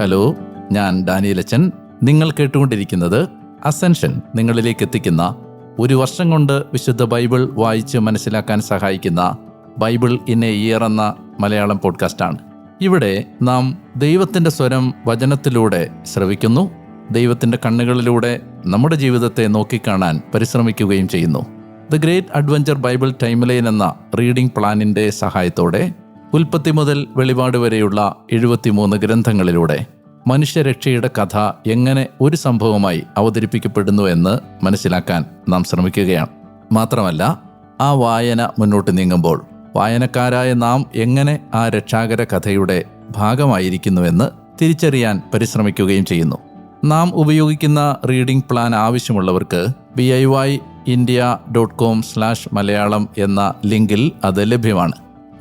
Hello ഞാൻ ഡാനിയലച്ചൻ. നിങ്ങൾ കേട്ടുകൊണ്ടിരിക്കുന്നത് അസെൻഷൻ നിങ്ങളിലേക്ക് എത്തിക്കുന്ന ഒരു വർഷം കൊണ്ട് വിശുദ്ധ ബൈബിൾ വായിച്ച് മനസ്സിലാക്കാൻ സഹായിക്കുന്ന ബൈബിൾ ഇൻ എ ഇയർ എന്ന മലയാളം പോഡ്കാസ്റ്റാണ്. ഇവിടെ നാം ദൈവത്തിന്റെ സ്വരം വചനത്തിലൂടെ ശ്രവിക്കുന്നു. ദൈവത്തിന്റെ കണ്ണുകളിലൂടെ നമ്മുടെ ജീവിതത്തെ നോക്കിക്കാണാൻ പരിശ്രമിക്കുകയും ചെയ്യുന്നു. The great adventure Bible timeline എന്ന റീഡിംഗ് പ്ലാനിന്റെ സഹായത്തോടെ ഉൽപ്പത്തി മുതൽ വെളിപാട് വരെയുള്ള എഴുപത്തിമൂന്ന് ഗ്രന്ഥങ്ങളിലൂടെ മനുഷ്യരക്ഷയുടെ കഥ എങ്ങനെ ഒരു സംഭവമായി അവതരിപ്പിക്കപ്പെടുന്നു എന്ന് മനസ്സിലാക്കാൻ നാം ശ്രമിക്കുകയാണ്. മാത്രമല്ല ആ വായന മുന്നോട്ട് നീങ്ങുമ്പോൾ വായനക്കാരായ നാം എങ്ങനെ ആ രക്ഷാകര കഥയുടെ ഭാഗമായിരിക്കുന്നുവെന്ന് തിരിച്ചറിയാൻ പരിശ്രമിക്കുകയും ചെയ്യുന്നു. നാം ഉപയോഗിക്കുന്ന റീഡിംഗ് പ്ലാൻ ആവശ്യമുള്ളവർക്ക് B I Y India dot com slash Malayalam എന്ന ലിങ്കിൽ അത് ലഭ്യമാണ്.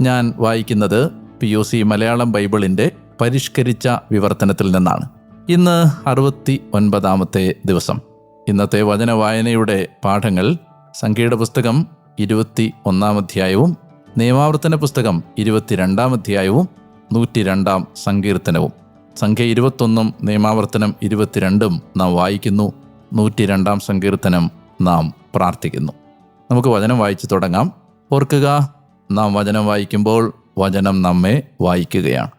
ഞാൻ വായിക്കുന്നത് പി ഒ സി മലയാളം ബൈബിളിന്റെ പരിഷ്കരിച്ച വിവർത്തനത്തിൽ നിന്നാണ്. ഇന്ന് അറുപത്തി ഒൻപതാമത്തെ ദിവസം. ഇന്നത്തെ വചന വായനയുടെ പാഠങ്ങൾ സംഖ്യയുടെ പുസ്തകം ഇരുപത്തി ഒന്നാം അധ്യായവും നിയമാവർത്തന പുസ്തകം ഇരുപത്തിരണ്ടാം അധ്യായവും നൂറ്റി രണ്ടാം സങ്കീർത്തനവും. സംഖ്യ ഇരുപത്തൊന്നും നിയമാവർത്തനം ഇരുപത്തിരണ്ടും നാം വായിക്കുന്നു. നൂറ്റി രണ്ടാം സങ്കീർത്തനം നാം പ്രാർത്ഥിക്കുന്നു. നമുക്ക് വചനം വായിച്ചു തുടങ്ങാം. ഓർക്കുക നാം വചനം വായിക്കുമ്പോൾ വചനം നമ്മെ വായിക്കുകയാണ്.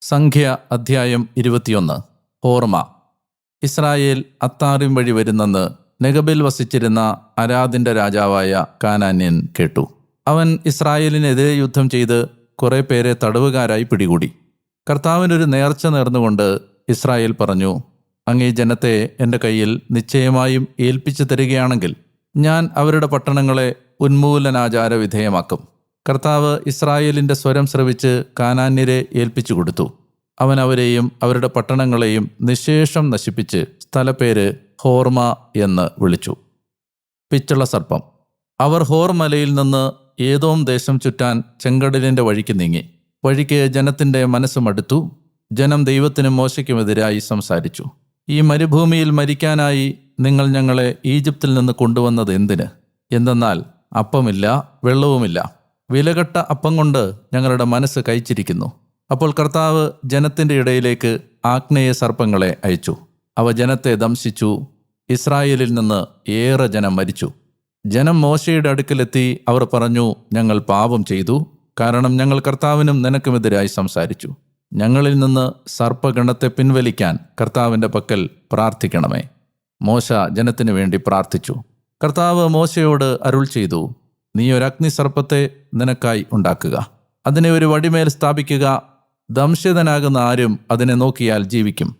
സംഖ്യ അധ്യായം ഇരുപത്തിയൊന്ന്. ഓർമ്മ. ഇസ്രായേൽ അത്താറിം വഴി വരുന്നെന്ന് നെഗബിൽ വസിച്ചിരുന്ന അരാദിന്റെ രാജാവായ കാനാന്യൻ കേട്ടു. അവൻ ഇസ്രായേലിനെതിരെ യുദ്ധം ചെയ്ത് കുറെ പേരെ തടവുകാരായി പിടികൂടി. കർത്താവിനൊരു നേർച്ച നേർന്നുകൊണ്ട് ഇസ്രായേൽ പറഞ്ഞു അങ്ങേ ജനത്തെ എന്റെ കയ്യിൽ നിശ്ചയമായും ഏൽപ്പിച്ചു തരികയാണെങ്കിൽ ഞാൻ അവരുടെ പട്ടണങ്ങളെ ഉന്മൂലനാചാര വിധേയമാക്കും കർത്താവ് ഇസ്രായേലിന്റെ സ്വരം ശ്രവിച്ച് കാനാന്യരെ ഏൽപ്പിച്ചു കൊടുത്തു അവൻ അവരെയും അവരുടെ പട്ടണങ്ങളെയും നിശേഷം നശിപ്പിച്ച് സ്ഥലപ്പേര് ഹോർമ എന്ന് വിളിച്ചു. പിച്ചള സർപ്പം. അവർ ഹോർമലയിൽ നിന്ന് ഏതോം ദേശം ചുറ്റാൻ ചെങ്കടലിന്റെ വഴിക്ക് നീങ്ങി. വഴിക്ക് ജനത്തിന്റെ മനസ്സ് മടുത്തു ജനം ദൈവത്തിനും മോശയ്ക്കുമെതിരായി സംസാരിച്ചു. ഈ മരുഭൂമിയിൽ മരിക്കാനായി നിങ്ങൾ ഞങ്ങളെ ഈജിപ്തിൽ നിന്ന് കൊണ്ടുവന്നത് എന്തിന്? എന്തെന്നാൽ അപ്പമില്ല വെള്ളവുമില്ല. വിലകെട്ട അപ്പം കൊണ്ട് ഞങ്ങളുടെ മനസ്സ് കഴിച്ചിരിക്കുന്നു. അപ്പോൾ കർത്താവ് ജനത്തിന്റെ ഇടയിലേക്ക് ആഗ്നേയ സർപ്പങ്ങളെ അയച്ചു. അവ ജനത്തെ ദംശിച്ചു. ഇസ്രായേലിൽ നിന്ന് ഏറെ ജനം മരിച്ചു. ജനം മോശയുടെ അടുക്കലെത്തി അവർ പറഞ്ഞു ഞങ്ങൾ പാപം ചെയ്തു. കാരണം ഞങ്ങൾ കർത്താവിനും നിനക്കുമെതിരായി സംസാരിച്ചു. ഞങ്ങളിൽ നിന്ന് സർപ്പഗണത്തെ പിൻവലിക്കാൻ കർത്താവിന്റെ പക്കൽ പ്രാർത്ഥിക്കണമേ. മോശ ജനത്തിനു വേണ്ടി പ്രാർത്ഥിച്ചു. കർത്താവ് മോശയോട് അരുൾ ചെയ്തു നീ ഒരു അഗ്നിസർപ്പത്തെ നിനക്കായി ഉണ്ടാക്കുക. അതിനെ ഒരു വടിമേൽ സ്ഥാപിക്കുക. ദംശിതനാകുന്ന ആരും അതിനെ നോക്കിയാൽ ജീവിക്കും.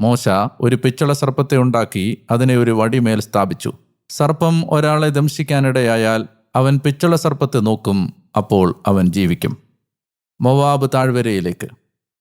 മോശ ഒരു പിച്ചള സർപ്പത്തെ ഉണ്ടാക്കി അതിനെ ഒരു വടിമേൽ സ്ഥാപിച്ചു. സർപ്പം ഒരാളെ ദംശിക്കാനിടയായാൽ അവൻ പിച്ചള സർപ്പത്തെ നോക്കും അപ്പോൾ അവൻ ജീവിക്കും. മൊവാബ് താഴ്വരയിലേക്ക്.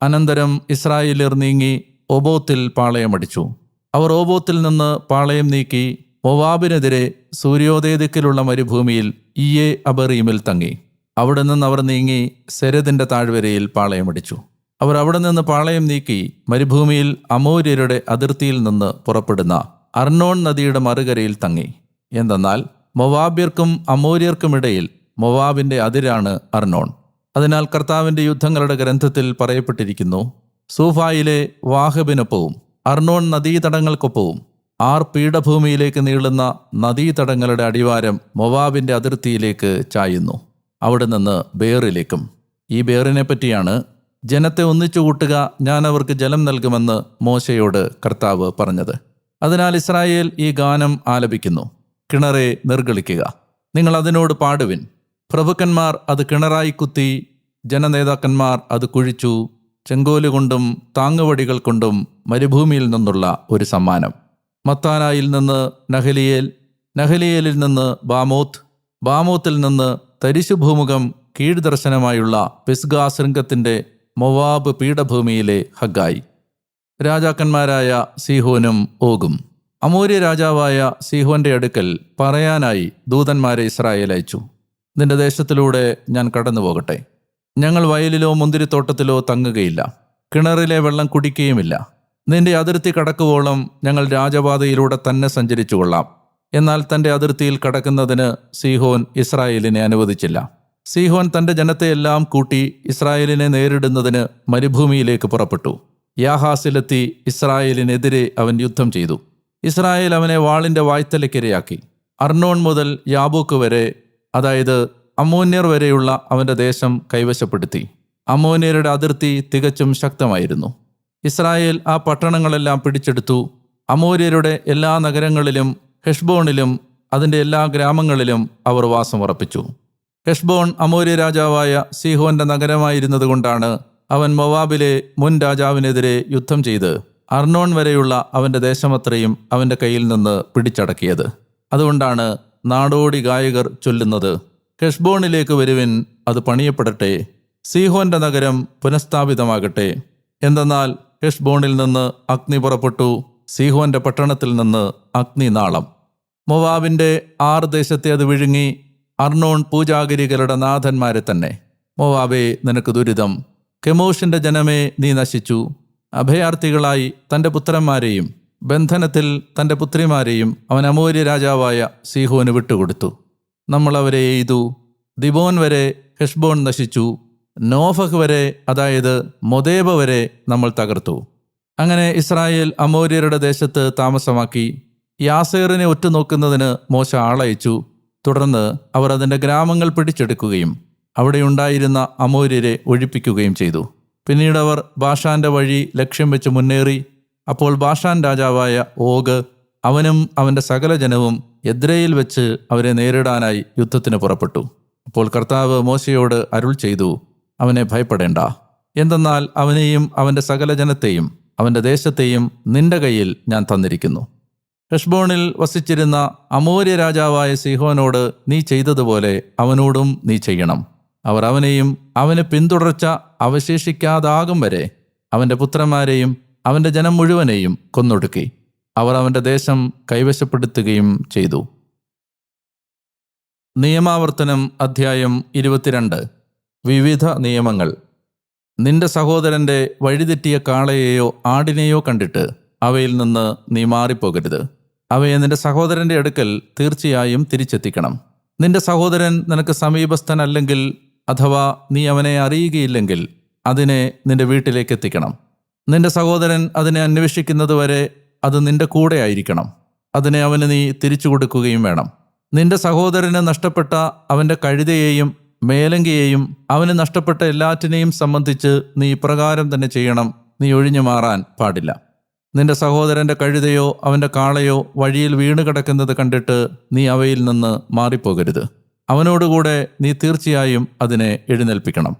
അനന്തരം ഇസ്രായേലിയർ നീങ്ങി ഒബോത്തിൽ പാളയമടിച്ചു. അവർ ഓബോത്തിൽ നിന്ന് പാളയം നീക്കി മൊവാബിനെതിരെ സൂര്യോദയദിക്കിലുള്ള മരുഭൂമിയിൽ ഇയെ അബറീമിൽ തങ്ങി. അവിടെ നിന്ന് അവർ നീങ്ങി സെരദിന്റെ താഴ്വരയിൽ പാളയമടിച്ചു അവർ അവിടെ നിന്ന് പാളയം നീക്കി മരുഭൂമിയിൽ അമൂര്യരുടെ അതിർത്തിയിൽ നിന്ന് പുറപ്പെടുന്ന അർണോൺ നദിയുടെ മറുകരയിൽ തങ്ങി. എന്തെന്നാൽ മൊവാബ്യർക്കും അമൂര്യർക്കുമിടയിൽ മൊവാബിന്റെ അതിരാണ് അർണോൺ അതിനാൽ കർത്താവിന്റെ യുദ്ധങ്ങളുടെ ഗ്രന്ഥത്തിൽ പറയപ്പെട്ടിരിക്കുന്നു സൂഫായിലെ വാഹബിനൊപ്പവും അർണോൺ നദീതടങ്ങൾക്കൊപ്പവും ആർ പീഠഭൂമിയിലേക്ക് നീളുന്ന നദീതടങ്ങളുടെ അടിവാരം മൊവാബിന്റെ അതിർത്തിയിലേക്ക് ചായുന്നു. അവിടെ നിന്ന് ബേറിലേക്കും. ഈ ബേറിനെ പറ്റിയാണ് ജനത്തെ ഒന്നിച്ചു കൂട്ടുക ഞാൻ അവർക്ക് ജലം നൽകുമെന്ന് മോശയോട് കർത്താവ് പറഞ്ഞത്. അതിനാൽ ഇസ്രായേൽ ഈ ഗാനം ആലപിക്കുന്നു. കിണറെ നിർഗളിക്കുക. നിങ്ങൾ അതിനോട് പാടുവിൻ. പ്രഭുക്കന്മാർ അത് കിണറായി കുത്തി ജനനേതാക്കന്മാർ അത് കുഴിച്ചു ചെങ്കോലുകൊണ്ടും താങ്ങുവടികൾ കൊണ്ടും മരുഭൂമിയിൽ നിന്നുള്ള ഒരു സമ്മാനം. മത്താനായിൽ നിന്ന് നഹലിയേൽ നഹലിയേലിൽ നിന്ന് ബാമോത്ത് ബാമോത്തിൽ നിന്ന് തരിശുഭൂമുഖം കീഴ്ദർശനമായുള്ള പിസ്ഗാ ശൃംഗത്തിന്റെ മൊവാബ് പീഠഭൂമിയിലെ ഹഗായി രാജാക്കന്മാരായ സീഹോനും ഓഗും അമൂര്യ രാജാവായ സീഹോന്റെ അടുക്കൽ പറയാനായി ദൂതന്മാരെ ഇസ്രായേൽ അയച്ചു. നിന്റെ ദേശത്തിലൂടെ ഞാൻ കടന്നു പോകട്ടെ ഞങ്ങൾ വയലിലോ മുന്തിരിത്തോട്ടത്തിലോ തങ്ങുകയില്ല. കിണറിലെ വെള്ളം കുടിക്കുകയുമില്ല. നിന്റെ അതിർത്തി കടക്കുവോളം ഞങ്ങൾ രാജപാതയിലൂടെ തന്നെ സഞ്ചരിച്ചു കൊള്ളാം എന്നാൽ തന്റെ അതിർത്തിയിൽ കടക്കുന്നതിന് സീഹോൻ ഇസ്രായേലിനെ അനുവദിച്ചില്ല. സീഹോൻ തന്റെ ജനത്തെയെല്ലാം കൂട്ടി ഇസ്രായേലിനെ നേരിടുന്നതിന് മരുഭൂമിയിലേക്ക് പുറപ്പെട്ടു. യാഹാസിലെത്തി ഇസ്രായേലിനെതിരെ അവൻ യുദ്ധം ചെയ്തു. ഇസ്രായേൽ അവനെ വാളിന്റെ വായ്ത്തലയ്ക്കിരയാക്കി അർണോൺ മുതൽ യാബൂക്ക് വരെ അതായത് അമോന്യർ വരെയുള്ള അവന്റെ ദേശം കൈവശപ്പെടുത്തി. അമോന്യരുടെ അതിർത്തി തികച്ചും ശക്തമായിരുന്നു. ഇസ്രായേൽ ആ പട്ടണങ്ങളെല്ലാം പിടിച്ചെടുത്തു. അമോര്യരുടെ എല്ലാ നഗരങ്ങളിലും ഹെഷ്ബോണിലും അതിന്റെ എല്ലാ ഗ്രാമങ്ങളിലും അവർ വാസം ഉറപ്പിച്ചു. ഹെഷ്ബോൺ അമോര്യ രാജാവായ സീഹോന്റെ നഗരമായിരുന്നതുകൊണ്ടാണ് അവൻ മൊവാബിലെ മുൻ രാജാവിനെതിരെ യുദ്ധം ചെയ്ത് അർണോൺ വരെയുള്ള അവന്റെ ദേശമത്രയും അവന്റെ കയ്യിൽ നിന്ന് പിടിച്ചടക്കിയത്. അതുകൊണ്ടാണ് നാടോടി ഗായകർ ചൊല്ലുന്നത് ഹെഷ്ബോണിലേക്ക് വരുവിൻ അത് പണിയപ്പെടട്ടെ സീഹോന്റെ നഗരം പുനഃസ്ഥാപിതമാകട്ടെ എന്തെന്നാൽ ഹെഷ്ബോണിൽ നിന്ന് അഗ്നി പുറപ്പെട്ടു സീഹോന്റെ പട്ടണത്തിൽ നിന്ന് അഗ്നി നാളം. മൊവാബിന്റെ ആറ് ദേശത്തെ അത് വിഴുങ്ങി അർണോൺ പൂജാഗിരികളുടെ നാഥന്മാരെ തന്നെ. മൊവാബെ നിനക്ക് ദുരിതം. കെമോഷിന്റെ ജനമേ നീ നശിച്ചു. അഭയാർത്ഥികളായി തന്റെ പുത്രന്മാരെയും ബന്ധനത്തിൽ തന്റെ പുത്രിമാരെയും അവൻ അമൂര്യ രാജാവായ സീഹോന് വിട്ടുകൊടുത്തു. നമ്മളവരെ എയ്തു. ദിബോൻ വരെ ഹെഷ്ബോൺ നശിച്ചു. നോഫഹ് വരെ അതായത് മൊദേബ വരെ നമ്മൾ തകർത്തു. അങ്ങനെ ഇസ്രായേൽ അമോര്യരുടെ ദേശത്ത് താമസമാക്കി യാസേറിനെ ഒറ്റുനോക്കുന്നതിന് മോശ ആളയച്ചു. തുടർന്ന് അവർ അതിന്റെ ഗ്രാമങ്ങൾ പിടിച്ചെടുക്കുകയും അവിടെയുണ്ടായിരുന്ന അമോര്യരെ ഒഴിപ്പിക്കുകയും ചെയ്തു. പിന്നീട് അവർ ബാഷാന്റെ വഴി ലക്ഷ്യം വെച്ച് മുന്നേറി. അപ്പോൾ ബാഷാൻ രാജാവായ ഓഗ് അവനും അവന്റെ സകല ജനവും എദ്രയിൽ വെച്ച് അവരെ നേരിടാനായി യുദ്ധത്തിന് പുറപ്പെട്ടു. അപ്പോൾ കർത്താവ് മോശയോട് അരുൾ ചെയ്തു അവനെ ഭയപ്പെടേണ്ട. എന്തെന്നാൽ അവനെയും അവന്റെ സകല ജനത്തെയും അവന്റെ ദേശത്തെയും നിന്റെ കയ്യിൽ ഞാൻ തന്നിരിക്കുന്നു. ഹെഷ്ബോണിൽ വസിച്ചിരുന്ന അമൂര്യ രാജാവായ സിഹോനോട് നീ ചെയ്തതുപോലെ അവനോടും നീ ചെയ്യണം. അവർ അവനെയും അവന് പിന്തുടർച്ച അവശേഷിക്കാതാകും വരെ അവന്റെ പുത്രന്മാരെയും അവന്റെ ജനം മുഴുവനെയും കൊന്നൊടുക്കി. അവർ അവന്റെ ദേശം കൈവശപ്പെടുത്തുകയും ചെയ്തു. നിയമാവർത്തനം അധ്യായം ഇരുപത്തിരണ്ട്. വിവിധ നിയമങ്ങൾ. നിന്റെ സഹോദരന്റെ വഴിതെറ്റിയ കാളയെയോ ആടിനെയോ കണ്ടിട്ട് അവയിൽ നിന്ന് നീ മാറിപ്പോകരുത്. അവയെ നിന്റെ സഹോദരന്റെ അടുക്കൽ തീർച്ചയായും തിരിച്ചെത്തിക്കണം. നിന്റെ സഹോദരൻ നിനക്ക് സമീപസ്ഥനല്ലെങ്കിൽ അഥവാ നീ അവനെ അറിയുകയില്ലെങ്കിൽ അതിനെ നിന്റെ വീട്ടിലേക്ക് എത്തിക്കണം. നിന്റെ സഹോദരൻ അതിനെ അന്വേഷിക്കുന്നതുവരെ അത് നിന്റെ കൂടെ ആയിരിക്കണം. അതിനെ അവന് നീ തിരിച്ചു കൊടുക്കുകയും വേണം. നിന്റെ സഹോദരന് നഷ്ടപ്പെട്ട അവന്റെ കഴുതയെയും മേലങ്കിയെയും അവന് നഷ്ടപ്പെട്ട എല്ലാറ്റിനെയും സംബന്ധിച്ച് നീ ഇപ്രകാരം തന്നെ ചെയ്യണം. നീ ഒഴിഞ്ഞു മാറാൻ പാടില്ല. നിന്റെ സഹോദരന്റെ കഴുതയോ അവന്റെ കാളയോ വഴിയിൽ വീണ് കിടക്കുന്നത് കണ്ടിട്ട് നീ അവയിൽ നിന്ന് മാറിപ്പോകരുത്. അവനോടുകൂടെ നീ തീർച്ചയായും അതിനെ എഴുന്നേൽപ്പിക്കണം.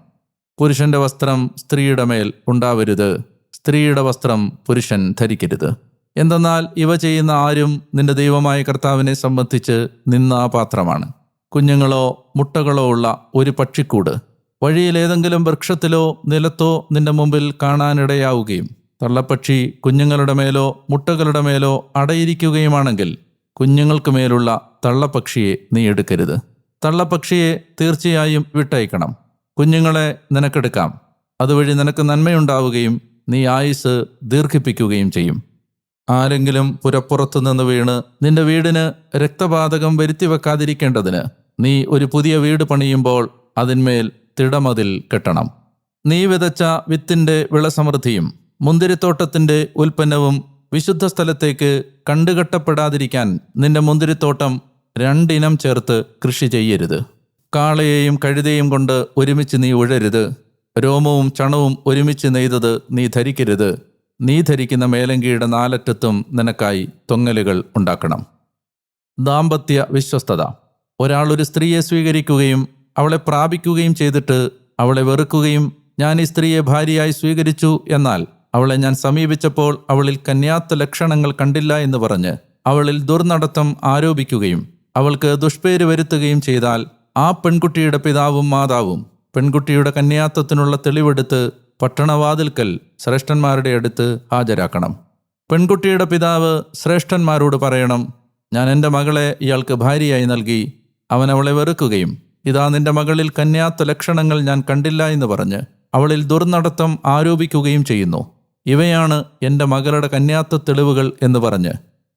പുരുഷന്റെ വസ്ത്രം സ്ത്രീയുടെ മേൽ ഉണ്ടാവരുത്. സ്ത്രീയുടെ വസ്ത്രം പുരുഷൻ ധരിക്കരുത്. എന്തെന്നാൽ ഇവ ചെയ്യുന്ന ആരും നിന്റെ ദൈവമായ കർത്താവിനെ സംബന്ധിച്ച് നിന്നാപാത്രമാണ് കുഞ്ഞുങ്ങളോ മുട്ടകളോ ഉള്ള ഒരു പക്ഷിക്കൂട്. വഴിയിൽ ഏതെങ്കിലും വൃക്ഷത്തിലോ നിലത്തോ നിന്റെ മുമ്പിൽ കാണാനിടയാവുകയും തള്ളപ്പക്ഷി കുഞ്ഞുങ്ങളുടെ മേലോ മുട്ടകളുടെ മേലോ അടയിരിക്കുകയുമാണെങ്കിൽ കുഞ്ഞുങ്ങൾക്ക് മേലുള്ള തള്ളപ്പക്ഷിയെ നീ എടുക്കരുത്. തള്ളപ്പക്ഷിയെ തീർച്ചയായും വിട്ടയക്കണം. കുഞ്ഞുങ്ങളെ നിനക്കെടുക്കാം. അതുവഴി നിനക്ക് നന്മയുണ്ടാവുകയും നീ ആയുസ് ദീർഘിപ്പിക്കുകയും ചെയ്യും. ആരെങ്കിലും പുരപ്പുറത്തു നിന്ന് വീണ് നിന്റെ വീടിന് രക്തപാതകം വരുത്തി വെക്കാതിരിക്കേണ്ടതിന് നീ ഒരു പുതിയ വീട് പണിയുമ്പോൾ അതിന്മേൽ തിടമതിൽ കെട്ടണം. നീ വിതച്ച വിത്തിന്റെ വിളസമൃദ്ധിയും മുന്തിരിത്തോട്ടത്തിന്റെ ഉൽപ്പന്നവും വിശുദ്ധ സ്ഥലത്തേക്ക് കണ്ടുകെട്ടപ്പെടാതിരിക്കാൻ നിന്റെ മുന്തിരിത്തോട്ടം രണ്ടിനം ചേർത്ത് കൃഷി ചെയ്യരുത്. കാളയെയും കഴുതയും കൊണ്ട് ഒരുമിച്ച് നീ ഉഴരുത്. രോമവും ചണവും ഒരുമിച്ച് നെയ്തത് നീ ധരിക്കരുത്. നീ ധരിക്കുന്ന മേലങ്കിയുടെ നാലറ്റത്തും നിനക്കായി തൊങ്ങലുകൾ ഉണ്ടാക്കണം. ദാമ്പത്യ വിശ്വസ്തത. ഒരാൾ ഒരു സ്ത്രീയെ സ്വീകരിക്കുകയും അവളെ പ്രാപിക്കുകയും ചെയ്തിട്ട് അവളെ വെറുക്കുകയും ഞാൻ ഈ സ്ത്രീയെ ഭാര്യയായി സ്വീകരിച്ചു എന്നാൽ അവളെ ഞാൻ സമീപിച്ചപ്പോൾ അവളിൽ കന്യാത്ത ലക്ഷണങ്ങൾ കണ്ടില്ല എന്ന് പറഞ്ഞ് അവളിൽ ദുർനടത്തം ആരോപിക്കുകയും അവൾക്ക് ദുഷ്പേര് വരുത്തുകയും ചെയ്താൽ ആ പെൺകുട്ടിയുടെ പിതാവും മാതാവും പെൺകുട്ടിയുടെ കന്യാത്വത്തിനുള്ള തെളിവെടുത്ത് പട്ടണവാതിൽക്കൽ ശ്രേഷ്ഠന്മാരുടെ അടുത്ത് ഹാജരാക്കണം. പെൺകുട്ടിയുടെ പിതാവ് ശ്രേഷ്ഠന്മാരോട് പറയണം ഞാൻ എന്റെ മകളെ ഇയാൾക്ക് ഭാര്യയായി നൽകി അവൻ അവളെ വെറുക്കുകയും ഇതാ നിന്റെ മകളിൽ കന്യാത്വ ലക്ഷണങ്ങൾ ഞാൻ കണ്ടില്ല എന്ന് പറഞ്ഞ് അവളിൽ ദുർനടത്തം ആരോപിക്കുകയും ചെയ്യുന്നു. ഇവയാണ് എന്റെ മകളുടെ കന്യാത്വ തെളിവുകൾ എന്ന് പറഞ്ഞ്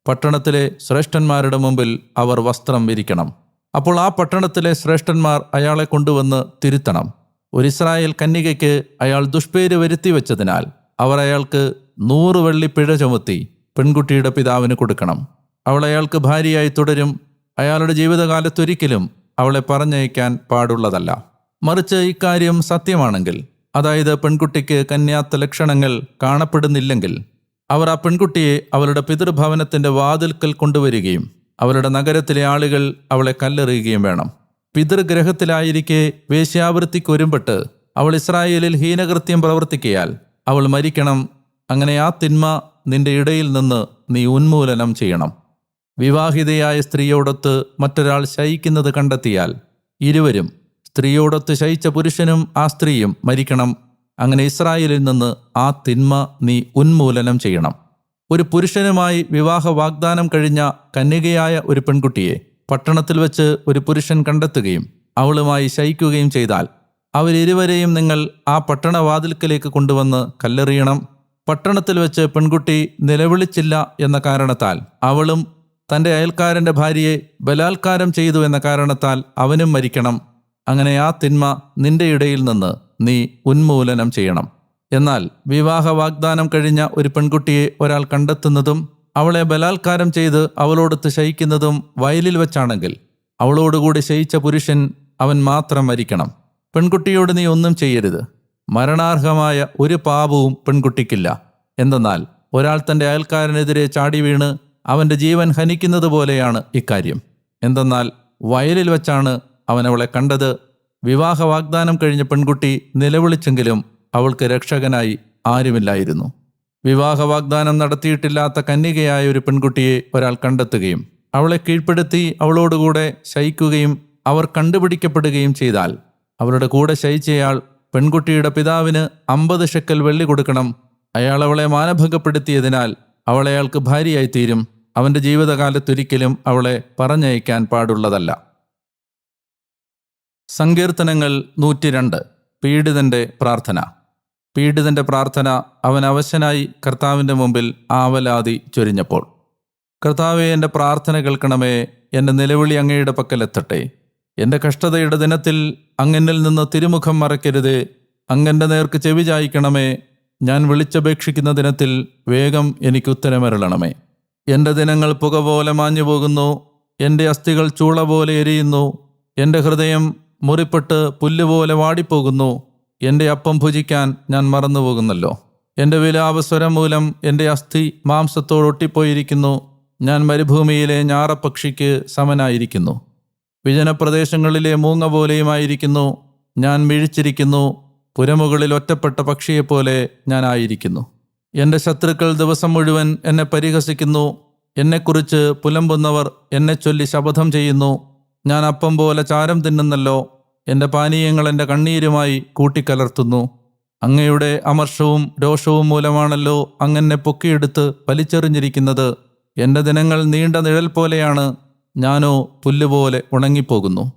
പട്ടണത്തിലെ ശ്രേഷ്ഠന്മാരുടെ മുമ്പിൽ അവർ വസ്ത്രം വിരിക്കണം. അപ്പോൾ ആ പട്ടണത്തിലെ ശ്രേഷ്ഠന്മാർ അയാളെ കൊണ്ടുവന്ന് തിരുത്തണം. ഒരു ഇസ്രായേൽ കന്യകയ്ക്ക് അയാൾ ദുഷ്പേര് വരുത്തി വെച്ചതിനാൽ അവർ അയാൾക്ക് നൂറ് വെള്ളി പിഴ ചുമത്തി പെൺകുട്ടിയുടെ പിതാവിന് കൊടുക്കണം. അവൾ അയാൾക്ക് ഭാര്യയായി തുടരും അയാളുടെ ജീവിതകാലത്തൊരിക്കലും അവളെ പറഞ്ഞയക്കാൻ പാടുള്ളതല്ല. മറിച്ച് ഇക്കാര്യം സത്യമാണെങ്കിൽ അതായത് പെൺകുട്ടിക്ക് കന്യാത്ത ലക്ഷണങ്ങൾ കാണപ്പെടുന്നില്ലെങ്കിൽ അവർ ആ പെൺകുട്ടിയെ അവളുടെ പിതൃഭവനത്തിന്റെ വാതിൽക്കൽ കൊണ്ടുവരികയും അവരുടെ നഗരത്തിലെ ആളുകൾ അവളെ കല്ലെറിയുകയും വേണം. പിതൃഗ്രഹത്തിലായിരിക്കെ വേശ്യാവൃത്തിക്കൊരുമ്പെട്ട് അവൾ ഇസ്രായേലിൽ ഹീനകൃത്യം പ്രവർത്തിക്കയാൽ അവൾ മരിക്കണം. അങ്ങനെ ആ തിന്മ നിന്റെ ഇടയിൽ നിന്ന് നീ ഉന്മൂലനം ചെയ്യണം. വിവാഹിതയായ സ്ത്രീയോടൊത്ത് മറ്റൊരാൾ ശയിക്കുന്നത് കണ്ടെത്തിയാൽ ഇരുവരും സ്ത്രീയോടൊത്ത് ശയിച്ച പുരുഷനും ആ സ്ത്രീയും മരിക്കണം. അങ്ങനെ ഇസ്രായേലിൽ നിന്ന് ആ തിന്മ നീ ഉന്മൂലനം ചെയ്യണം. ഒരു പുരുഷനുമായി വിവാഹ വാഗ്ദാനം കഴിഞ്ഞ കന്യകയായ ഒരു പെൺകുട്ടിയെ പട്ടണത്തിൽ വെച്ച് ഒരു പുരുഷൻ കണ്ടെത്തുകയും അവളുമായി ശയിക്കുകയും ചെയ്താൽ അവരിരുവരെയും നിങ്ങൾ ആ പട്ടണവാതിൽക്കലേക്ക് കൊണ്ടുവന്ന് കല്ലെറിയണം. പട്ടണത്തിൽ വെച്ച് പെൺകുട്ടി നിലവിളിച്ചില്ല എന്ന കാരണത്താൽ അവളും തന്റെ അയൽക്കാരന്റെ ഭാര്യയെ ബലാത്കാരം ചെയ്തു എന്ന കാരണത്താൽ അവനും മരിക്കണം. അങ്ങനെ ആ തിന്മ നിന്റെ ഇടയിൽ നിന്ന് നീ ഉന്മൂലനം ചെയ്യണം. എന്നാൽ വിവാഹ വാഗ്ദാനം കഴിഞ്ഞ ഒരു പെൺകുട്ടിയെ ഒരാൾ കണ്ടെത്തുന്നതും അവളെ ബലാത്കാരം ചെയ്ത് അവളോടൊത്ത് ശയിക്കുന്നതും വയലിൽ വെച്ചാണെങ്കിൽ അവളോടുകൂടി ശയിച്ച പുരുഷൻ അവൻ മാത്രം മരിക്കണം. പെൺകുട്ടിയോട് നീ ഒന്നും ചെയ്യരുത്. മരണാർഹമായ ഒരു പാപവും പെൺകുട്ടിക്കില്ല. എന്തെന്നാൽ ഒരാൾ തന്റെ അയൽക്കാരനെതിരെ ചാടി വീണ് അവന്റെ ജീവൻ ഹനിക്കുന്നത് പോലെയാണ് ഇക്കാര്യം. എന്തെന്നാൽ വയലിൽ വച്ചാണ് അവൻ അവളെ കണ്ടത്. വിവാഹ വാഗ്ദാനം കഴിഞ്ഞ പെൺകുട്ടി നിലവിളിച്ചെങ്കിലും അവൾക്ക് രക്ഷകനായി ആരുമില്ലായിരുന്നു. വിവാഹ വാഗ്ദാനം നടത്തിയിട്ടില്ലാത്ത കന്യകയായ ഒരു പെൺകുട്ടിയെ ഒരാൾ കണ്ടെത്തുകയും അവളെ കീഴ്പ്പെടുത്തി അവളോടുകൂടെ ശയിക്കുകയും അവർ കണ്ടുപിടിക്കപ്പെടുകയും ചെയ്താൽ അവരുടെ കൂടെ ശയിച്ചയാൾ പെൺകുട്ടിയുടെ പിതാവിന് അമ്പത് ഷെക്കൽ വെള്ളി കൊടുക്കണം. അയാൾ അവളെ മാനഭംഗപ്പെടുത്തിയതിനാൽ അവളെ അയാൾക്ക് അവന്റെ ജീവിതകാലത്തൊരിക്കലും അവളെ പറഞ്ഞയക്കാൻ പാടുള്ളതല്ല. സങ്കീർത്തനങ്ങൾ നൂറ്റിരണ്ട്. പീഡിതന്റെ പ്രാർത്ഥന. പീഡിതന്റെ പ്രാർത്ഥന അവൻ അവശനായി കർത്താവിന്റെ മുമ്പിൽ ആവലാതി ചൊരിഞ്ഞപ്പോൾ. കർത്താവെ എന്റെ പ്രാർത്ഥന കേൾക്കണമേ. എന്റെ നിലവിളി അങ്ങയുടെ പക്കലെത്തട്ടെ. എന്റെ കഷ്ടതയുടെ ദിനത്തിൽ അങ്ങനിൽ നിന്ന് തിരുമുഖം മറക്കരുത് അങ്ങന്റെ നേർക്ക് ചെവി ചായ്ക്കണമേ. ഞാൻ വിളിച്ചപേക്ഷിക്കുന്ന ദിനത്തിൽ വേഗം എനിക്ക് ഉത്തരമരളണമേ. എന്റെ ദിനങ്ങൾ പുക പോലെ മാഞ്ഞു പോകുന്നു. എന്റെ അസ്ഥികൾ ചൂള പോലെ എരിയുന്നു. എന്റെ ഹൃദയം മുറിപ്പെട്ട് പുല്ലുപോലെ വാടിപ്പോകുന്നു. എന്റെ അപ്പം ഭുജിക്കാൻ ഞാൻ മറന്നുപോകുന്നല്ലോ. എന്റെ വിലാപസ്വരം മൂലം എന്റെ അസ്ഥി മാംസത്തോട് മാംസത്തോടൊട്ടിപ്പോയിരിക്കുന്നു ഞാൻ മരുഭൂമിയിലെ ഞാറപ്പക്ഷിക്ക് സമനായിരിക്കുന്നു. വിജനപ്രദേശങ്ങളിലെ മൂങ്ങ പോലെയുമായിരിക്കുന്നു. ഞാൻ മിഴിച്ചിരിക്കുന്നു. പുരമുകളിൽ ഒറ്റപ്പെട്ട പക്ഷിയെപ്പോലെ ഞാൻ ആയിരിക്കുന്നു. എന്റെ ശത്രുക്കൾ ദിവസം മുഴുവൻ എന്നെ പരിഹസിക്കുന്നു. എന്നെക്കുറിച്ച് പുലമ്പുന്നവർ എന്നെ ചൊല്ലി ശപഥം ചെയ്യുന്നു. ഞാൻ അപ്പം പോലെ ചാരം തിന്നുന്നല്ലോ. എന്റെ പാനീയങ്ങൾ എന്റെ കണ്ണീരുമായി കൂട്ടിക്കലർത്തുന്നു. അങ്ങയുടെ അമർഷവും രോഷവും മൂലമാണല്ലോ അങ്ങനെ പൊക്കിയെടുത്ത് വലിച്ചെറിഞ്ഞിരിക്കുന്നത്. എന്റെ ദിനങ്ങൾ നീണ്ട നിഴൽ പോലെയാണ്. ഞാനോ പുല്ലുപോലെ ഉണങ്ങിപ്പോകുന്നു.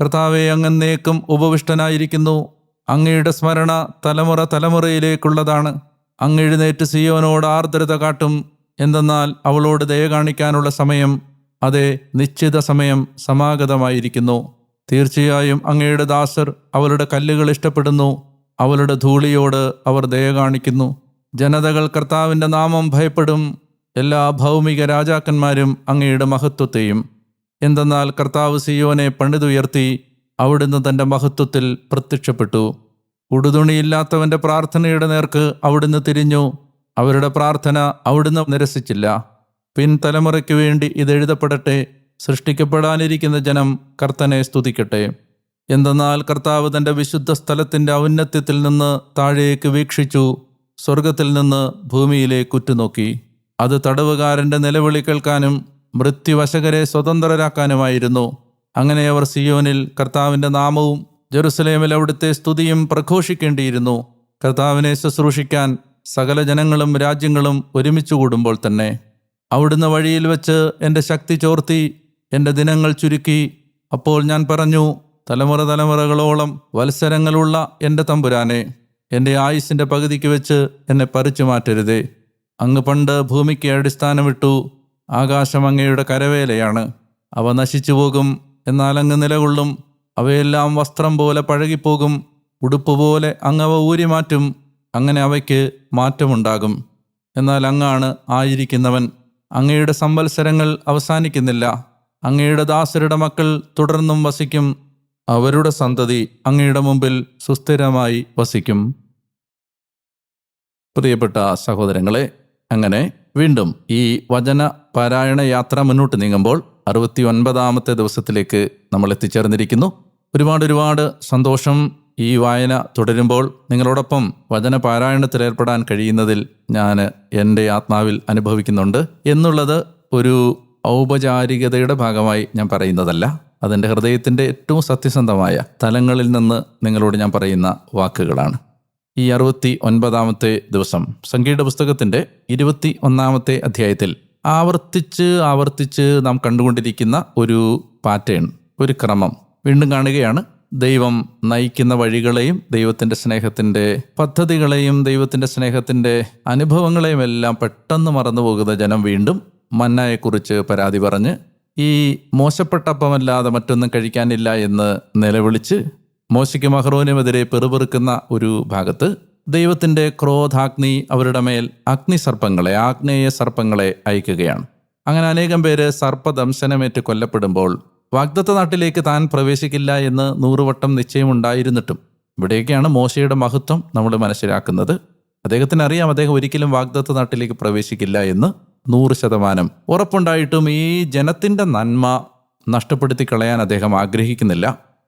കർത്താവെ അങ്ങന്നേക്കും ഉപവിഷ്ടനായിരിക്കുന്നു. അങ്ങയുടെ സ്മരണ തലമുറ തലമുറയിലേക്കുള്ളതാണ്. അങ്ങ് എഴുന്നേറ്റ് സിയോനോട് ആർദ്രത കാട്ടും. എന്തെന്നാൽ അവളോട് ദയ കാണിക്കാനുള്ള സമയം അതെ നിശ്ചിത സമയം സമാഗതമായിരിക്കുന്നു. തീർച്ചയായും അങ്ങയുടെ ദാസർ അവളുടെ കല്ലുകൾ ഇഷ്ടപ്പെടുന്നു. അവളുടെ ധൂളിയോട് അവർ ദയ കാണിക്കുന്നു. ജനതകൾ കർത്താവിന്റെ നാമം ഭയപ്പെടും. എല്ലാ ഭൗമിക രാജാക്കന്മാരും അങ്ങയുടെ മഹത്വത്തെയും. എന്തെന്നാൽ കർത്താവ് സിയോനെ പണിതുയർത്തി അവിടുന്ന് തന്റെ മഹത്വത്തിൽ പ്രത്യക്ഷപ്പെട്ടു. ഉടുതുണിയില്ലാത്തവന്റെ പ്രാർത്ഥനയുടെ നേർക്ക് അവിടുന്ന് തിരിഞ്ഞു. അവരുടെ പ്രാർത്ഥന അവിടുന്ന് നിരസിച്ചില്ല. പിൻതലമുറയ്ക്ക് വേണ്ടി ഇത് എഴുതപ്പെടട്ടെ സൃഷ്ടിക്കപ്പെടാനിരിക്കുന്ന ജനം കർത്തനെ സ്തുതിക്കട്ടെ. എന്തെന്നാൽ കർത്താവ് തന്റെ വിശുദ്ധ സ്ഥലത്തിന്റെ ഔന്നത്യത്തിൽ നിന്ന് താഴേക്ക് വീക്ഷിച്ചു. സ്വർഗത്തിൽ നിന്ന് ഭൂമിയിലേക്ക് ഉറ്റുനോക്കി. അത് തടവുകാരന്റെ നിലവിളി കേൾക്കാനും മൃത്യുവശകരെ സ്വതന്ത്രരാക്കാനുമായിരുന്നു. അങ്ങനെ അവർ സിയോനിൽ കർത്താവിന്റെ നാമവും ജെറുസലേമിൽ അവിടുത്തെ സ്തുതിയും പ്രഘോഷിക്കേണ്ടിയിരുന്നു. കർത്താവിനെ ശുശ്രൂഷിക്കാൻ സകല ജനങ്ങളും രാജ്യങ്ങളും ഒരുമിച്ച് കൂടുമ്പോൾ തന്നെ. അവിടുന്ന് വഴിയിൽ വെച്ച് എന്റെ ശക്തി ചോർത്തി എന്റെ ദിനങ്ങൾ ചുരുക്കി. അപ്പോൾ ഞാൻ പറഞ്ഞു തലമുറ തലമുറകളോളം വത്സരങ്ങളുള്ള എന്റെ തമ്പുരാനെ എന്റെ ആയുസിന്റെ പകുതിക്ക് വെച്ച് എന്നെ പറിച്ചു മാറ്റരുതേ. അങ്ങ് പണ്ട് ഭൂമിക്ക് അടിസ്ഥാനമിട്ടു ആകാശം അങ്ങയുടെ കരവേലയാണ്. അവ നശിച്ചു പോകും എന്നാൽ അങ്ങ് നിലകൊള്ളും. അവയെല്ലാം വസ്ത്രം പോലെ പഴകിപ്പോകും ഉടുപ്പ് പോലെ അങ്ങവ ഊരിമാറ്റും അങ്ങനെ അവയ്ക്ക് മാറ്റമുണ്ടാകും. എന്നാൽ അങ്ങാണ് ആയിരിക്കുന്നവൻ. അങ്ങയുടെ സംവത്സരങ്ങൾ അവസാനിക്കുന്നില്ല. അങ്ങയുടെ ദാസരുടെ മക്കൾ തുടർന്നും വസിക്കും. അവരുടെ സന്തതി അങ്ങയുടെ മുമ്പിൽ സുസ്ഥിരമായി വസിക്കും. പ്രിയപ്പെട്ട സഹോദരങ്ങളെ അങ്ങനെ വീണ്ടും ഈ വചന പാരായണ യാത്ര മുന്നോട്ട് നീങ്ങുമ്പോൾ അറുപത്തി ഒൻപതാമത്തെ ദിവസത്തിലേക്ക് നമ്മൾ എത്തിച്ചേർന്നിരിക്കുന്നു. ഒരുപാട് ഒരുപാട് സന്തോഷം ഈ വായന തുടരുമ്പോൾ നിങ്ങളോടൊപ്പം വചന പാരായണത്തിൽ ഏർപ്പെടാൻ കഴിയുന്നതിൽ ഞാൻ എന്റെ ആത്മാവിൽ അനുഭവിക്കുന്നുണ്ട് എന്നുള്ളത് ഒരു ഔപചാരികതയുടെ ഭാഗമായി ഞാൻ പറയുന്നതല്ല. അതെന്റെ ഹൃദയത്തിന്റെ ഏറ്റവും സത്യസന്ധമായ തലങ്ങളിൽ നിന്ന് നിങ്ങളോട് ഞാൻ പറയുന്ന വാക്കുകളാണ്. ഈ അറുപത്തി ഒൻപതാമത്തെ ദിവസം സംഗീത പുസ്തകത്തിന്റെ ഇരുപത്തി ഒന്നാമത്തെ അധ്യായത്തിൽ ആവർത്തിച്ച് ആവർത്തിച്ച് നാം കണ്ടുകൊണ്ടിരിക്കുന്ന ഒരു പാറ്റേൺ ഒരു ക്രമം. വീണ്ടും കാണുകയാണ്. ദൈവം നയിക്കുന്ന വഴികളെയും ദൈവത്തിന്റെ സ്നേഹത്തിന്റെ പദ്ധതികളെയും ദൈവത്തിന്റെ സ്നേഹത്തിന്റെ അനുഭവങ്ങളെയും എല്ലാം പെട്ടെന്ന് മറന്നുപോകുന്ന ജനം വീണ്ടും മന്നായെക്കുറിച്ച് പരാതി പറഞ്ഞ് ഈ മോശപ്പെട്ടപ്പമല്ലാതെ മറ്റൊന്നും കഴിക്കാനില്ല എന്ന് നിലവിളിച്ച് മോശയ്ക്ക് മഹ്റോനുമെതിരെ പെറുപെറുക്കുന്ന ഒരു ഭാഗത്ത് ദൈവത്തിന്റെ ക്രോധാഗ്നി അവരുടെ മേൽ അഗ്നിസർപ്പങ്ങളെ ആഗ്നേയ സർപ്പങ്ങളെ അയക്കുകയാണ്. അങ്ങനെ അനേകം പേര് സർപ്പദംശനമേറ്റ് കൊല്ലപ്പെടുമ്പോൾ വാഗ്ദത്ത നാട്ടിലേക്ക് താൻ പ്രവേശിക്കില്ല എന്ന് നൂറുവട്ടം നിശ്ചയമുണ്ടായിരുന്നിട്ടും ഇവിടെയൊക്കെയാണ് മോശയുടെ മഹത്വം നമ്മൾ മനസ്സിലാക്കുന്നത്. അദ്ദേഹത്തിന് അറിയാം അദ്ദേഹം ഒരിക്കലും വാഗ്ദത്ത നാട്ടിലേക്ക് പ്രവേശിക്കില്ല എന്ന് നൂറ് ശതമാനം. ഉറപ്പുണ്ടായിട്ടും ഈ ജനത്തിന്റെ നന്മ നഷ്ടപ്പെടുത്തി കളയാൻ അദ്ദേഹം ആഗ്രഹിക്കുന്നില്ല.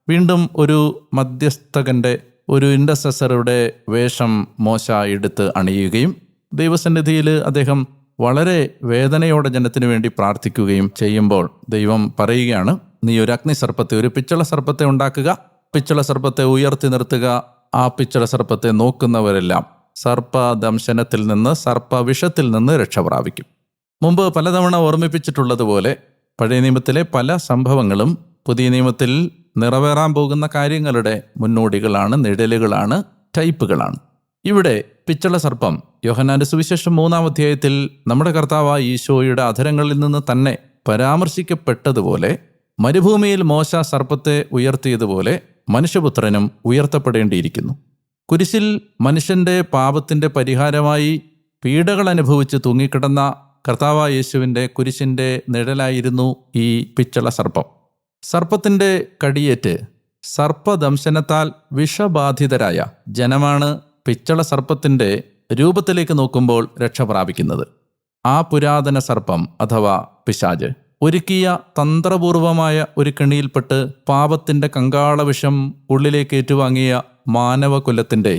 വീണ്ടും ഒരു മധ്യസ്ഥകന്റെ ഒരു ഇൻഡസസറുടെ വേഷം മോശ എടുത്ത് അണിയുകയും ദൈവസന്നിധിയിൽ അദ്ദേഹം വളരെ വേദനയോടെ ജനത്തിനു വേണ്ടി പ്രാർത്ഥിക്കുകയും ചെയ്യുമ്പോൾ ദൈവം പറയുകയാണ് നീ ഒരു അഗ്നിസർപ്പത്തെ ഒരു പിച്ചള സർപ്പത്തെ ഉണ്ടാക്കുക. പിച്ചള സർപ്പത്തെ ഉയർത്തി നിർത്തുക. ആ പിച്ചള സർപ്പത്തെ നോക്കുന്നവരെല്ലാം സർപ്പദംശനത്തിൽ നിന്ന് സർപ്പവിഷത്തിൽ നിന്ന് രക്ഷ പ്രാപിക്കും. മുമ്പ് പലതവണ ഓർമ്മിപ്പിച്ചിട്ടുള്ളതുപോലെ പഴയ നിയമത്തിലെ പല സംഭവങ്ങളും പുതിയ നിയമത്തിൽ നിറവേറാൻ പോകുന്ന കാര്യങ്ങളുടെ മുന്നോടികളാണ് നിഴലുകളാണ് ടൈപ്പുകളാണ്. ഇവിടെ പിച്ചള സർപ്പം യോഹനാന്റെ സുവിശേഷം മൂന്നാം അധ്യായത്തിൽ നമ്മുടെ കർത്താവായ ഈശോയുടെ അധരങ്ങളിൽ നിന്ന് തന്നെ പരാമർശിക്കപ്പെട്ടതുപോലെ മരുഭൂമിയിൽ മോശ സർപ്പത്തെ ഉയർത്തിയതുപോലെ മനുഷ്യപുത്രനും ഉയർത്തപ്പെടേണ്ടിയിരിക്കുന്നു. കുരിശിൽ മനുഷ്യന്റെ പാപത്തിന്റെ പരിഹാരമായി പീഡകൾ അനുഭവിച്ച് തൂങ്ങിക്കിടന്ന കർത്താവ യേശുവിന്റെ കുരിശിന്റെ നിഴലായിരുന്നു ഈ പിച്ചള സർപ്പം. സർപ്പത്തിന്റെ കടിയേറ്റ് സർപ്പദംശനത്താൽ വിഷബാധിതരായ ജനമാണ് പിച്ചള സർപ്പത്തിന്റെ രൂപത്തിലേക്ക് നോക്കുമ്പോൾ രക്ഷ പ്രാപിക്കുന്നത്. ആ പുരാതന സർപ്പം അഥവാ പിശാജ് ഒരുക്കിയ തന്ത്രപൂർവമായ ഒരു കെണിയിൽപ്പെട്ട് പാപത്തിന്റെ കങ്കാളവിഷം ഉള്ളിലേക്ക് ഏറ്റുവാങ്ങിയ മാനവകുലത്തിന്റെ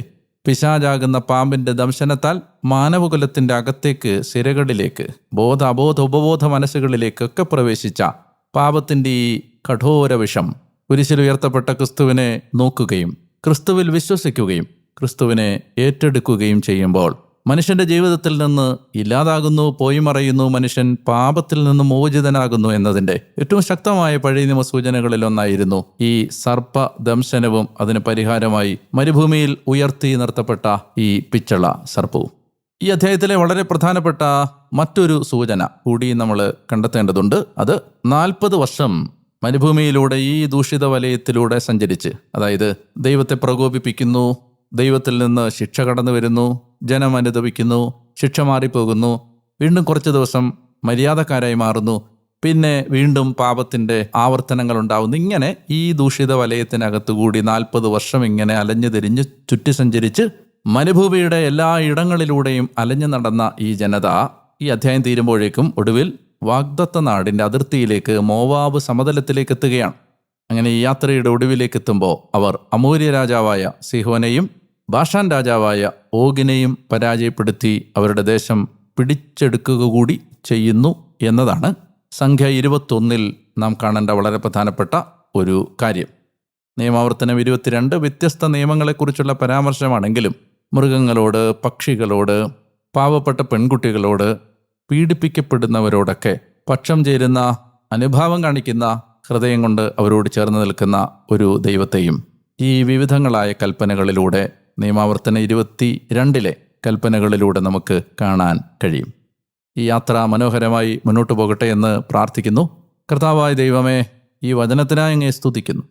പിശാചാകുന്ന പാമ്പിന്റെ ദംശനത്താൽ മാനവകുലത്തിന്റെ അകത്തേക്ക് സിരകളിലേക്ക് ബോധ അബോധ ഉപബോധ മനസ്സുകളിലേക്കൊക്കെ പ്രവേശിച്ച പാപത്തിന്റെ ഈ കഠോര വിഷം കുരിശിൽ ഉയർത്തപ്പെട്ട ക്രിസ്തുവിനെ നോക്കുകയും ക്രിസ്തുവിൽ വിശ്വസിക്കുകയും ക്രിസ്തുവിനെ ഏറ്റെടുക്കുകയും ചെയ്യുമ്പോൾ മനുഷ്യന്റെ ജീവിതത്തിൽ നിന്ന് ഇല്ലാതാകുന്നു പോയി മറയുന്നു മനുഷ്യൻ പാപത്തിൽ നിന്ന് മോചിതനാകുന്നു എന്നതിന്റെ ഏറ്റവും ശക്തമായ പഴയ നിയമ സൂചനകളിൽ ഒന്നായിരുന്നു ഈ സർപ്പ ദംശനവും അതിന് പരിഹാരമായി മരുഭൂമിയിൽ ഉയർത്തി നിർത്തപ്പെട്ട ഈ പിച്ചള സർപ്പവും. ഈ അധ്യായത്തിലെ വളരെ പ്രധാനപ്പെട്ട മറ്റൊരു സൂചന കൂടി നമ്മൾ കണ്ടെത്തേണ്ടതുണ്ട്. അത് നാൽപ്പത് വർഷം മരുഭൂമിയിലൂടെ ഈ ദൂഷിത വലയത്തിലൂടെ സഞ്ചരിച്ച് അതായത് ദൈവത്തെ പ്രകോപിപ്പിക്കുന്നു ദൈവത്തിൽ നിന്ന് ശിക്ഷ കടന്നു വരുന്നു ജനം അനുദപിക്കുന്നു ശിക്ഷ മാറിപ്പോകുന്നു വീണ്ടും കുറച്ച് ദിവസം മര്യാദക്കാരായി മാറുന്നു പിന്നെ വീണ്ടും പാപത്തിന്റെ ആവർത്തനങ്ങൾ ഉണ്ടാവുന്നു ഇങ്ങനെ ഈ ദൂഷിത വലയത്തിനകത്ത് കൂടി നാൽപ്പത് വർഷം ഇങ്ങനെ അലഞ്ഞു തിരിഞ്ഞ് ചുറ്റി സഞ്ചരിച്ച് മരുഭൂമിയുടെ എല്ലാ ഇടങ്ങളിലൂടെയും അലഞ്ഞു നടന്ന ഈ ജനത ഈ അധ്യായം തീരുമ്പോഴേക്കും ഒടുവിൽ വാഗ്ദത്ത നാടിന്റെ അതിർത്തിയിലേക്ക് മോവാബ് സമതലത്തിലേക്ക് എത്തുകയാണ്. അങ്ങനെ ഈ യാത്രയുടെ ഒടുവിലേക്ക് എത്തുമ്പോൾ അവർ അമൂര്യ രാജാവായ സിഹോനെയും ബാഷാൻ രാജാവായ ഓഗിനെയും പരാജയപ്പെടുത്തി അവരുടെ ദേശം പിടിച്ചെടുക്കുക കൂടി ചെയ്യുന്നു എന്നതാണ് സംഖ്യ ഇരുപത്തൊന്നിൽ നാം കാണേണ്ട വളരെ പ്രധാനപ്പെട്ട ഒരു കാര്യം. നിയമാവർത്തനം ഇരുപത്തിരണ്ട് വ്യത്യസ്ത നിയമങ്ങളെക്കുറിച്ചുള്ള പരാമർശമാണെങ്കിലും മൃഗങ്ങളോട് പക്ഷികളോട് പാവപ്പെട്ട പെൺകുട്ടികളോട് പീഡിപ്പിക്കപ്പെടുന്നവരോടൊക്കെ പക്ഷം ചേരുന്ന അനുഭാവം കാണിക്കുന്ന ഹൃദയം കൊണ്ട് അവരോട് ചേർന്ന് നിൽക്കുന്ന ഒരു ദൈവത്തെയും ഈ വിവിധങ്ങളായ കൽപ്പനകളിലൂടെ നിയമാവർത്തന ഇരുപത്തി രണ്ടിലെ കൽപ്പനകളിലൂടെ നമുക്ക് കാണാൻ കഴിയും. ഈ യാത്ര മനോഹരമായി മുന്നോട്ട് പോകട്ടെ എന്ന് പ്രാർത്ഥിക്കുന്നു. കർത്താവായ ദൈവമേ ഈ വചനത്തിനായി അങ്ങേ സ്തുതിക്കുന്നു.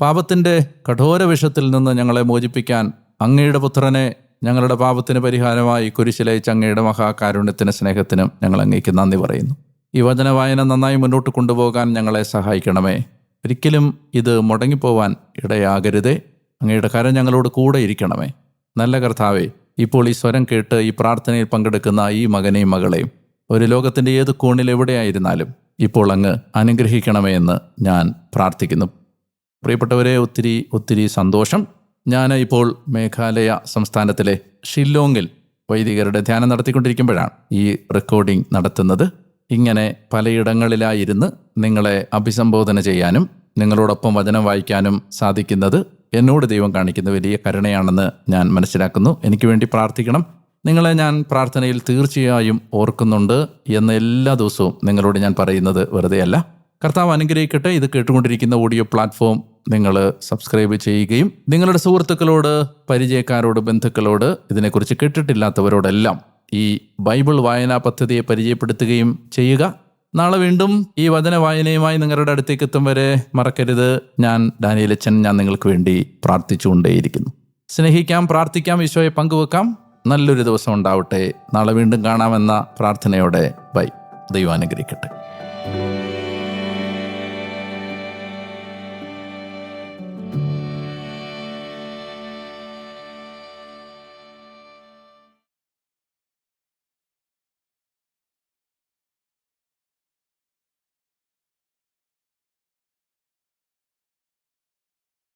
പാപത്തിന്റെ കഠോര വിഷത്തിൽ നിന്ന് ഞങ്ങളെ മോചിപ്പിക്കാൻ അങ്ങയുടെ പുത്രനെ ഞങ്ങളുടെ പാപത്തിന് പരിഹാരമായി കുരിശിലയച്ച അങ്ങയുടെ മഹാകാരുണ്യത്തിന് സ്നേഹത്തിനും ഞങ്ങൾ അങ്ങേക്ക് നന്ദി പറയുന്നു. ഈ വചന വായന നന്നായി മുന്നോട്ട് കൊണ്ടുപോകാൻ ഞങ്ങളെ സഹായിക്കണമേ. ഒരിക്കലും ഇത് മുടങ്ങിപ്പോവാൻ ഇടയാകരുതേ. അങ്ങയുടെ കരം ഞങ്ങളോട് കൂടെ ഇരിക്കണമേ. നല്ല കർത്താവേ ഇപ്പോൾ ഈ സ്വരം കേട്ട് ഈ പ്രാർത്ഥനയിൽ പങ്കെടുക്കുന്ന ഈ മകനെയും മകളെയും ഒരു ലോകത്തിന്റെ ഏത് കോണിൽ എവിടെയായിരുന്നാലും ഇപ്പോൾ അങ്ങ് അനുഗ്രഹിക്കണമേ എന്ന് ഞാൻ പ്രാർത്ഥിക്കുന്നു. പ്രിയപ്പെട്ടവരെ ഒത്തിരി ഒത്തിരി സന്തോഷം. ഞാൻ ഇപ്പോൾ മേഘാലയ സംസ്ഥാനത്തിലെ ഷില്ലോങ്ങിൽ വൈദികരുടെ ധ്യാനം നടത്തിക്കൊണ്ടിരിക്കുമ്പോഴാണ് ഈ റെക്കോർഡിംഗ് നടത്തുന്നത്. ഇങ്ങനെ പലയിടങ്ങളിലായിരുന്ന് നിങ്ങളെ അഭിസംബോധന ചെയ്യാനും നിങ്ങളോടൊപ്പം വചനം വായിക്കാനും സാധിക്കുന്നത് എന്നോട് ദൈവം കാണിക്കുന്ന വലിയ കരുണയാണെന്ന് ഞാൻ മനസ്സിലാക്കുന്നു. എനിക്ക് വേണ്ടി പ്രാർത്ഥിക്കണം. നിങ്ങളെ ഞാൻ പ്രാർത്ഥനയിൽ തീർച്ചയായും ഓർക്കുന്നുണ്ട് എന്ന് എല്ലാ ദിവസവും നിങ്ങളോട് ഞാൻ പറയുന്നത് വെറുതെയല്ല. കർത്താവ് അനുഗ്രഹിക്കട്ടെ. ഇത് കേട്ടുകൊണ്ടിരിക്കുന്ന ഓഡിയോ പ്ലാറ്റ്ഫോം നിങ്ങൾ സബ്സ്ക്രൈബ് ചെയ്യുകയും നിങ്ങളുടെ സുഹൃത്തുക്കളോട് പരിചയക്കാരോട് ബന്ധുക്കളോട് ഇതിനെക്കുറിച്ച് കേട്ടിട്ടില്ലാത്തവരോടെല്ലാം ഈ ബൈബിൾ വായനാ പദ്ധതിയെ പരിചയപ്പെടുത്തുകയും ചെയ്യുക. നാളെ വീണ്ടും ഈ വചന വായനയുമായി നിങ്ങളുടെ അടുത്തേക്ക് എത്തും വരെ മറക്കരുത്. ഞാൻ ഡാനിയലച്ചൻ ഞാൻ നിങ്ങൾക്ക് വേണ്ടി പ്രാർത്ഥിച്ചുകൊണ്ടേയിരിക്കുന്നു. സ്നേഹിക്കാം പ്രാർത്ഥിക്കാം ഈശോയെ പങ്കുവെക്കാം. നല്ലൊരു ദിവസം ഉണ്ടാവട്ടെ. നാളെ വീണ്ടും കാണാമെന്ന പ്രാർത്ഥനയോടെ ബൈ. ദൈവം അനുഗ്രഹിക്കട്ടെ.